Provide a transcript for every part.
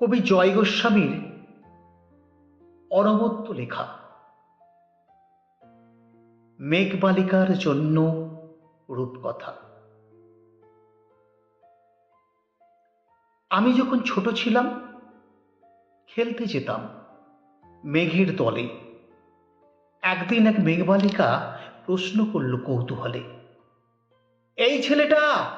কবি জয় গোস্বামীর অনবদ্য লেখা। মেঘবালিকার জন্য রূপকথা। আমি যখন ছোট ছিলাম, খেলতে যেতাম মেঘের দলে। একদিন এক মেঘবালিকা প্রশ্ন করল কৌতূহলে, এই ছেলেটা,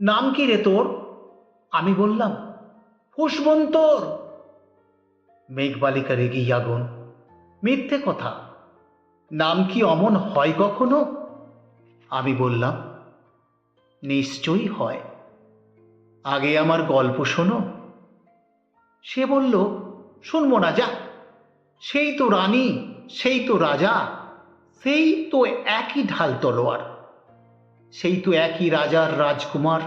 নাম কি রে তোর? আমি বললাম ফুসমন্তর মেঘবালিকা রেগেই আগুন মিথ্যে কথা। নাম কি অমন হয় কখনো? আমি বললাম, নিশ্চয়ই হয়। আগে আমার গল্প শোনো। সে বলল, শুনব না, যা। সেই তো রানী, সেই তো রাজা, সেই তো একই ঢাল তলোয়ার, সেই তো একই রাজার রাজকুমার,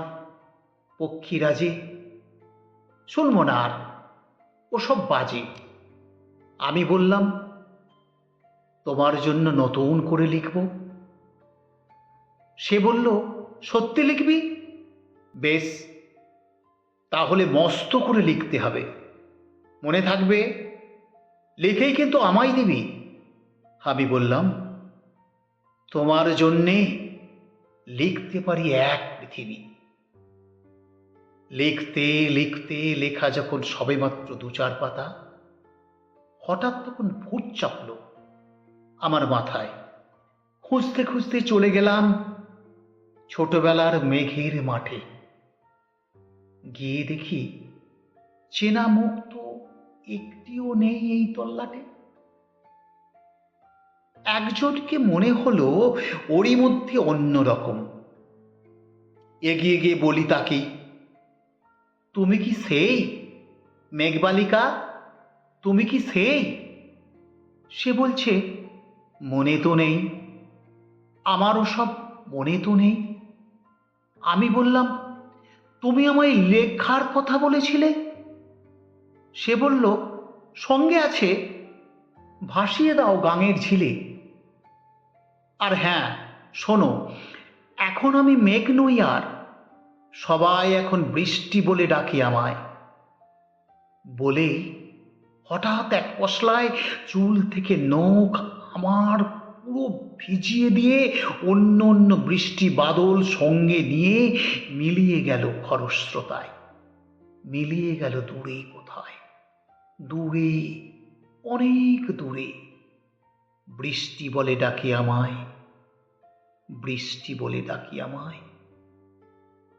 পক্ষীরাজে শুনব না আর। ওসব বাজে। আমি বললাম, তোমার জন্য নতুন করে লিখব? সে বলল, সত্যি লিখবি? বেশ, তাহলে মস্ত করে লিখতে হবে। মনে থাকবে, লিখেই কিন্তু আমায় দিবি। আমি বললাম, তোমার জন্যে লিখতে পারি এক পৃথিবী। লিখতে লিখতে, লেখা যখন সবেমাত্র দু চার পাতা, হঠাৎ তখন ভূত চাপল আমার মাথায়। খুঁজতে খুঁজতে চলে গেলাম ছোটবেলার মেঘের মাঠে। গিয়ে দেখি চেনা মুখ তো একটিও নেই এই তল্লাটে। একজনকে মনে হলো ওরই মধ্যে অন্য রকম এগিয়ে গিয়ে বলি তাকে তুমি কি সেই মেঘবালিকা? তুমি কি সেই? সে বলছে, মনে তো নেই। আমারও সব মনে তো নেই। আমি বললাম, তুমি আমায় লেখার কথা বলেছিলে? সে বলল, সঙ্গে আছে, ভাসিয়ে দাও গাঙের ঝিলে। আর হ্যাঁ শোনো, এখন আমি মেঘ নই আর সবাই এখন বৃষ্টি বলে ডাকি আমায়। বলেই হঠাৎ এক পশলায় চুল থেকে নখ আমার পুরো ভিজিয়ে দিয়ে অন্য অন্য বৃষ্টি বাদল সঙ্গে নিয়ে মিলিয়ে গেল খরস্রোতায়। মিলিয়ে গেল দূরে কোথায়? দূরে, অনেক দূরে। বৃষ্টি বলে ডাকি আমায়। বৃষ্টি বলে ডাকি আমায়।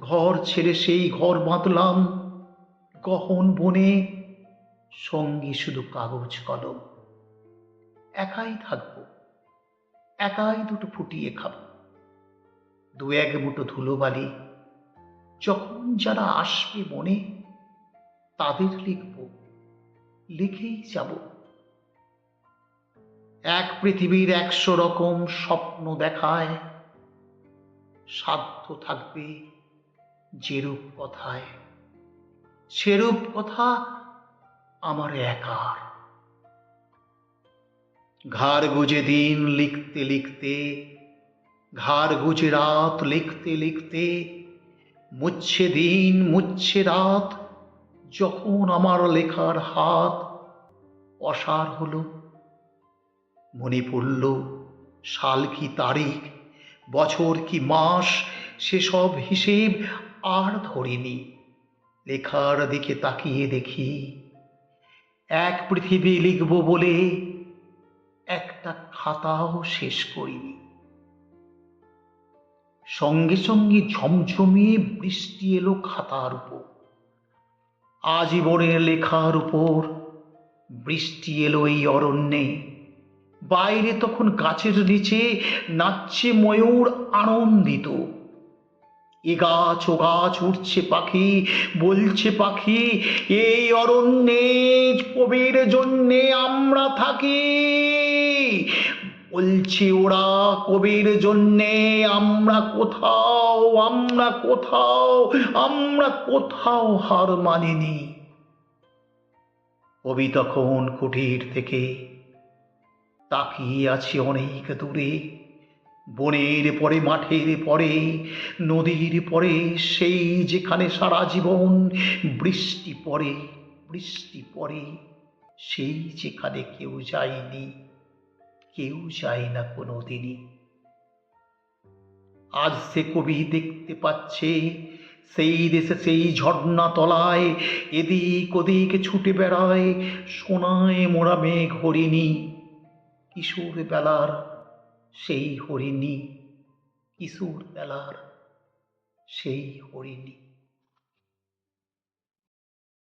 ঘর ছেড়ে সেই ঘর বাঁধলাম। গহন বনে সঙ্গী শুধু কাগজ কলম। একাই থাকব, একাই দুটো ফুটিয়ে খাব। দু এক মুঠো ধুলোবালি যখন যারা আসবে মনে, তাদের লিখব, লিখেই যাব। এক পৃথিবীর একশো রকম স্বপ্ন দেখায়, সাধ্য থাকবে যেরূপ কথায়, সেরূপ কথা আমার একার। ঘাড় গুজে দিন লিখতে লিখতে, ঘাড় গুজে রাত লিখতে লিখতে মুচ্ছে দিন মুচ্ছে রাত, যখন আমার লেখার হাত অসার হলো, মনে পড়ল, সাল কি তারিখ, বছর কি মাস, সেসব হিসেব আর ধরিনি। লেখার দিকে তাকিয়ে দেখি, এক পৃথিবী লিখব বলে একটা খাতাও শেষ করিনি। সঙ্গে সঙ্গে ঝমঝমিয়ে বৃষ্টি এলো খাতার উপর। আজীবনের লেখার উপর বৃষ্টি এলো এই অরণ্যে। বাইরে তখন গাছের নিচে নাচছে ময়ূর আনন্দিত। এ গাছ, ও গাছ উঠছে পাখি, বলছে পাখি, এই অরণ্যে কবির জন্যে আমরা থাকি। বলছে ওরা কবির জন্যে আমরা কোথাও আমরা কোথাও আমরা কোথাও হার মানিনি। কবি তখন কুটির থেকে তাকিয়ে আছে অনেক দূরে। বনের পরে, মাঠের পরে, নদীর পরে, সেই যেখানে সারা জীবন বৃষ্টি পড়ে বৃষ্টি পড়ে, সেই যেখানে কেউ যায়নি, কেউ যায় না কোনো দিনই আজ সে কবি দেখতে পাচ্ছে, সেই দেশে সেই ঝর্ণা তলায়, এদিক ওদিক ছুটে বেড়ায়, সোনায় মোড়া মেঘ হরিণী কিশোর বেলার সেই হরিণী কিশোর বেলার সেই হরিণী।